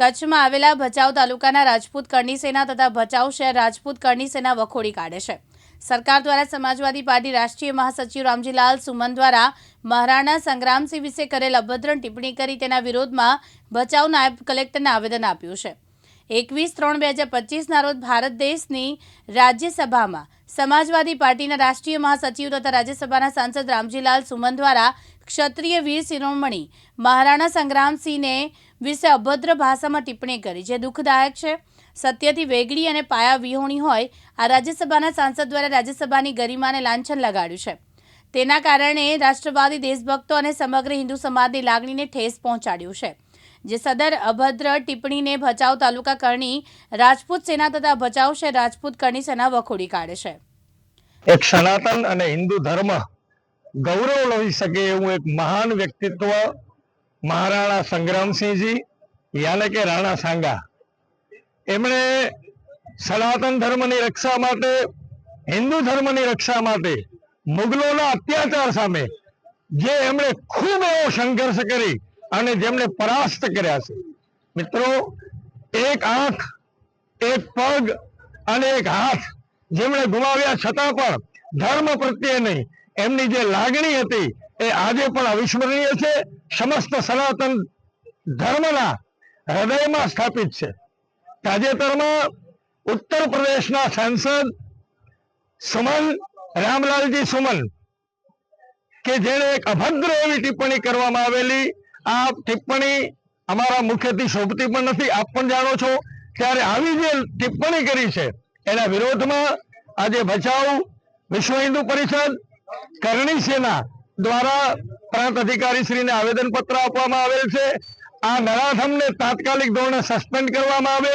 કચ્છમાં આવેલા ભચાઉ તાલુકાના રાજપૂત કરણી સેના તથા ભચાઉ શહેર રાજપૂત કરણી સેના વખોડી કાઢે છે. સરકાર દ્વારા સમાજવાદી પાર્ટી રાષ્ટ્રીય મહાસચિવ રામજીલાલ સુમન દ્વારા મહારાણા સંગ્રામસિંહ વિશે કરેલ અભદ્ર ટિપ્પણી કરી તેના વિરોધમાં ભચાઉ નાયબ કલેક્ટરને આવેદન આપ્યું છે. એકવીસ ત્રણ બે હજાર પચીસના રોજ ભારત દેશની રાજ્યસભામાં સમાજવાદી પાર્ટીના રાષ્ટ્રીય મહાસચિવ તથા રાજ્યસભાના સાંસદ રામજીલાલ સુમન દ્વારા ક્ષત્રિય વીર શિરોમણી મહારાણા સંગ્રામસિંહને વિશે અભદ્ર ભાષામાં ટિપ્પણી કરી, જે દુઃખદાયક છે. સત્યથી વેગળી અને પાયા વિહોણી હોય, આ રાજ્યસભાના સાંસદ દ્વારા રાજ્યસભાની ગરિમાને લાંછન લગાડ્યું છે. તેના કારણે રાષ્ટ્રવાદી દેશભક્તો અને સમગ્ર હિન્દુ સમાજની લાગણીને ઠેસ પહોંચાડ્યું છે, જે સદર અભદ્ર ટિપ્પણીને ભચાઉ તાલુકા કરણી, રાજપૂત સેના તથા ભચાઉ શહેર રાજપૂત કરણી સેના વખોડી કાઢે છે. એક સનાતન અને હિન્દુ ધર્મ ગૌરવ લઈ શકે એવું એક મહાન વ્યક્તિત્વ મહારાણા સંગ્રામસિંહજી, યાને કે રાણા સાંગા. એમણે સનાતન ધર્મની રક્ષા માટે, હિન્દુ ધર્મની રક્ષા માટે મુગલોના અત્યાચાર સામે જે એમણે ખૂબ એવો સંઘર્ષ કરી અને જેમણે પરાસ્ત કર્યા છે. મિત્રો, એક આંખ, એક પગ અને એક હાથ જેમણે ગુમાવ્યા છતાં પણ ધર્મ પ્રત્યે નહીં એમની જે લાગણી હતી એ આજે પણ અવિસ્મરણીય છે. સમસ્ત સનાતન ધર્મના હૃદયમાં સ્થાપિત છે. તાજેતરમાં ઉત્તર પ્રદેશના સાંસદ સુમન, રામલાલજી સુમન, કે જેણે એક અભદ્ર એવી ટિપ્પણી કરવામાં આવેલી. આ ટિપ્પણી અમારા મુખ્યથી શોભતી પણ નથી. આપ પણ જાણો છો, ત્યારે આવી જે ટિપ્પણી કરી છે, એના વિરોધમાં આજે ભચાઉ વિશ્વ હિન્દુ પરિષદ કરણી સેના દ્વારા પ્રાંત અધિકારી શ્રીને આવેદન પત્ર આપવામાં આવેલ છે. આ નરાધમને તાત્કાલિક ધોરણે સસ્પેન્ડ કરવામાં આવે.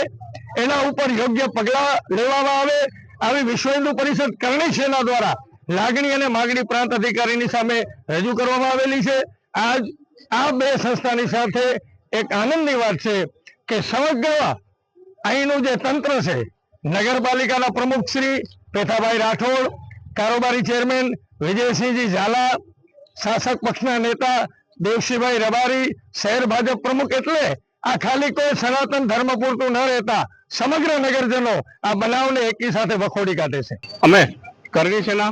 એના ઉપર યોગ્ય પગલા લેવામાં આવે. આવી વિશ્વ હિન્દુ પરિષદ કરણી સેના દ્વારા લાગણી અને માગણી પ્રાંત અધિકારીની સામે રજૂ કરવામાં આવેલી છે. આજ આ બે સંસ્થાની સાથે એક આનંદની વાત છે કે સમગ્ર અહીંનું જે તંત્ર છે, નગરપાલિકાના પ્રમુખ શ્રી પેથાભાઈ રાઠોડ કારોબારી ચેરમેન વિજયસિંહજી ઝાલા, શાસક પક્ષના નેતા દેવસિંહભાઈ રબારી, શહેર ભાજપ પ્રમુખ એટલે આ ખાલી કોઈ સનાતન ધર્મ પૂરતું ન રહેતા સમગ્ર નગરજનો આ બનાવને એકી સાથે વખોડી કાઢે છે. અમે કરણી સેના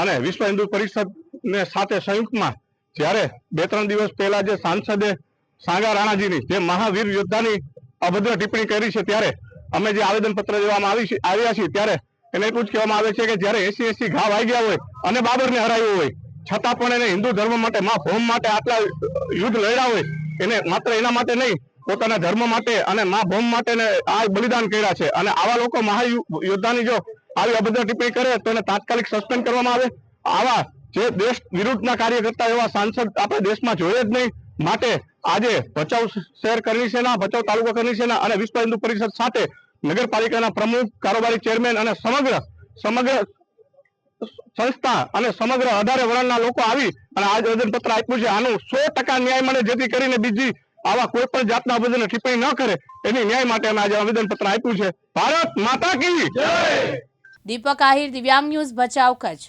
અને વિશ્વ હિન્દુ પરિષદ ને સાથે સંયુક્તમાં જ્યારે બે ત્રણ દિવસ પહેલા જે સાંસદે સાંગા રાણાજીની જે મહાવીર યોદ્ધાની અભદ્ર ટિપ્પણી કરી છે, ત્યારે અમે જે આવેદન પત્ર દેવામાં આવી આવ્યા છીએ, ત્યારે એને એટલું જ કહેવામાં આવે છે કે જ્યારે એસી એસી ઘા વાગ્યા હોય અને બાબરને હરાવ્યું હોય, છતાં પણ એને હિન્દુ ધર્મ માટે, મા ભૌમ માટે આટલા યુદ્ધ લડ્યા હોય, એને માત્ર એના માટે નહીં, પોતાના ધર્મ માટે અને મા ભૌમ માટે આ બલિદાન કર્યા છે. અને આવા લોકો મહાયોદ્ધાની જો આવી અભદ્ર ટિપ્પણી કરે, તો એને તાત્કાલિક સસ્પેન્ડ કરવામાં આવે. આવા જે દેશ વિરુદ્ધના કાર્ય કરતા એવા સાંસદ આપણે દેશમાં જોઈએ જ નહીં. માટે આજે ભચાઉ શહેર કરણી સેના, ભચાઉ તાલુકા કરણી સેના અને વિશ્વ હિન્દુ પરિષદ સાથે નગરપાલિકાના પ્રમુખ, કારોબારી ચેરમેન અને સમગ્ર સમગ્ર સંસ્થા અને સમગ્ર અઢારે વરણના લોકો આવી અને આજ આવેદનપત્ર આપ્યું છે. આનું સો ન્યાય મળે જેથી કરીને બીજી આવા કોઈ પણ જાતના આવેદન ટિપ્પણી ન કરે એની ન્યાય માટે અમે આજે આવેદનપત્ર આપ્યું છે. ભારત માતા કી દીપક આહિર, દિવ્યાંગ ન્યૂઝ, ભચાઉ, કચ્છ.